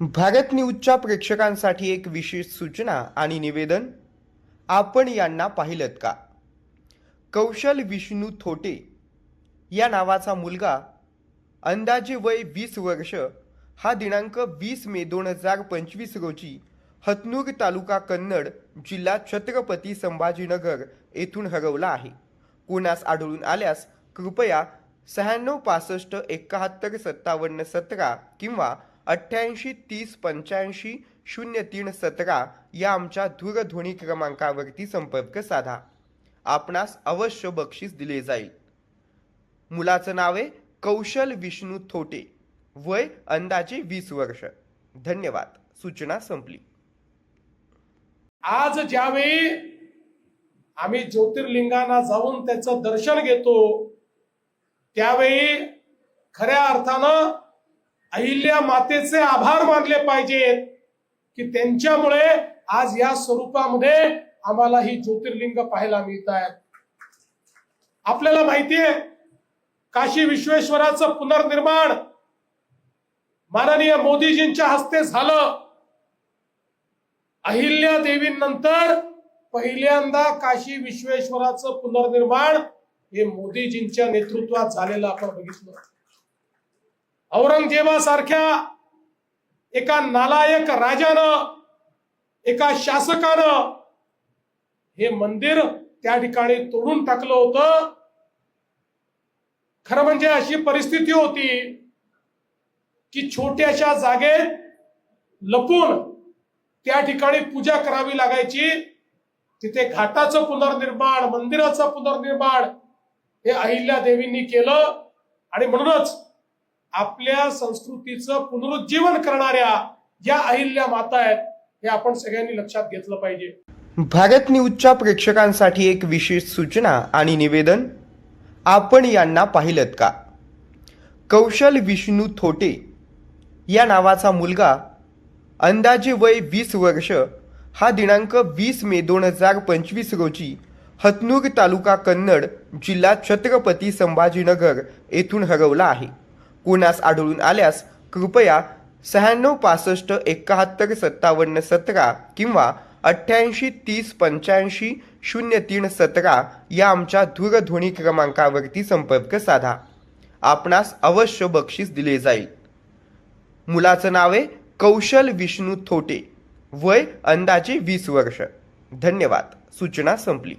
भारत न्यूजच्या प्रेक्षकांसाठी एक विशेष सूचना आणि निवेदन? आपण यांना पाहिलं का? कौशल विष्णू थोटे या नावाचा मुलगा अंदाजे वय वीस वर्ष हा दिनांक वीस मे दोन हजार पंचवीस रोजी हतनूर तालुका कन्नड जिल्हा छत्रपती संभाजीनगर येथून हरवला आहे. कोणास आढळून आल्यास कृपया शहाण्णव पासष्ट एकाहत्तर सत्तावन्न सतरा किंवा अठ्ठ्याऐंशी तीस पंच्याऐंशी शून्य तीन सतरा या आमच्या दूरध्वनी क्रमांकावरती संपर्क साधा. आपणास अवश्य बक्षीस दिले जाईल. मुलाचं नाव आहे कौशल विष्णू थोटे. वय अंदाजे वीस वर्ष. धन्यवाद. सूचना संपली. आज ज्यावेळी आम्ही ज्योतिर्लिंगांना जाऊन त्याचं दर्शन घेतो त्यावेळी खऱ्या अर्थानं अहिल्या मातेचे आभार मानले पाहिजेत की त्यांच्यामुळे आज या स्वरूपामध्ये आम्हाला ही ज्योतिर्लिंग पाहायला मिळत आहेत आपल्याला माहितीये काशी विश्वेश्वराचं पुनर्निर्माण माननीय मोदीजींच्या हस्ते झालं. अहिल्या देवीनंतर पहिल्यांदा काशी विश्वेश्वराचं पुनर्निर्माण हे मोदीजींच्या नेतृत्वात झालेलं आपण बघितलं. औरंगजेबासारख्या एका नालायक राजानं एका शासकानं हे मंदिर त्या ठिकाणी तोडून टाकलं होतं. खरं म्हणजे अशी परिस्थिती होती की छोट्याशा जागेत लपून त्या ठिकाणी पूजा करावी लागायची. तिथे घाटाचं पुनर्निर्माण मंदिराचं पुनर्निर्माण हे अहिल्या देवींनी केलं. आणि म्हणूनच आपल्या संस्कृतीचं पुनरुज्जीवन करणाऱ्या ज्या अहिल्या माता आहेत हे आपण सगळ्यांनी लक्षात घेतलं पाहिजे. भारत न्यूजच्या प्रेक्षकांसाठी एक विशेष सूचना आणि निवेदन आपण यांना पाहिलं का? कौशल विष्णू थोटे या नावाचा मुलगा अंदाजे वय वीस वर्ष हा दिनांक वीस मे दोन हजार पंचवीस रोजी हतनूर तालुका कन्नड जिल्हा छत्रपती संभाजीनगर येथून हरवला आहे. कुणास आढळून आल्यास कृपया शहाण्णव पासष्ट एकाहत्तर सत्तावन्न सतरा किंवा अठ्ठ्याऐंशी तीस पंच्याऐंशी शून्य तीन सतरा या आमच्या दूरध्वनी क्रमांकावरती संपर्क साधा. आपणास अवश्य बक्षीस दिले जाईल. मुलाचं नाव आहे कौशल विष्णू थोटे. वय अंदाजे वीस वर्ष. धन्यवाद. सूचना संपली.